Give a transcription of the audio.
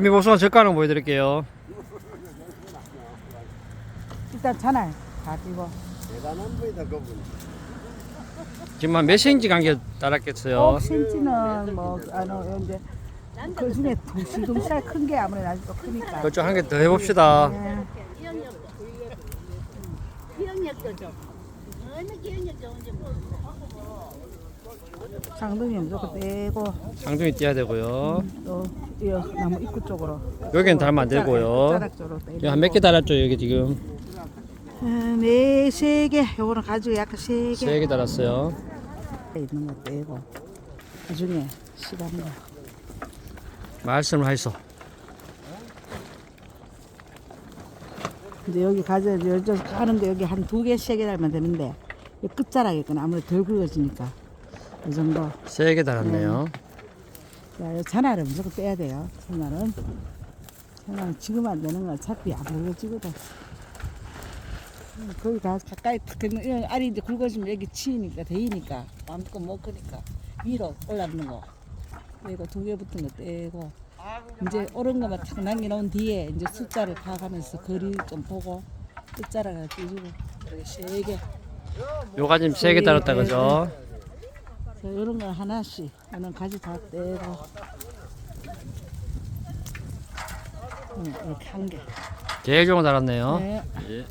미보수한 젓가락 보여드릴게요. 일단 전화 다 끼고 대단한 분이다 그분. 지금 한몇 cm 간격 달았겠어요. 5cm는 뭐 아노 이제 그 중에 둥실둥실할 큰게 아무래도 아직도 크니까 그쪽 한 개 더 해봅시다. 네. 기억력도 좀. 어느 기억력 좋은지 모르겠어. 상등이 무조건 떼고 상중이 띄어야 되고요. 또이 나무 입구 쪽으로 여기는 달면 안 되고요. 자락 쪽으로 떼고 여기 한몇 개 달았죠, 여기 지금. 네세 개 요거는 가지고 약간 세개 세개 달았어요. 있는 거 떼고 그 중에 시간 거 말씀을 하이소. 근데 여기 가져 여기 하는데 여기 한 두 개 세 개 달면 되는데 이 끝자락에 있거나 아무래도 덜 굵어지니까 이 정도 세개 달았네요. 자, 이 전화를 무조건 빼야 돼요. 전화는. 전화는 지금 안 되는 거 어차피 안 굵어지거든. 음, 거기 가서 가까이 탁 되면 이 알이 이제 굵어지면 여기 치이니까 데이니까 마음껏 못 크니까 위로 올라가는 거. 이거 두 개 붙은 거 떼고 이제 오른 거만 탁 남겨놓은 뒤에 이제 숫자를 파가면서 거리 좀 보고 끝자락을 띄주고 이렇게 세 개. 요가 지금 세개 달았다, 그죠? 자, 이런 거 하나씩 이런 가지 다 떼고 응, 이렇게 한 개. 좋은 거 달았네요. 네. 예.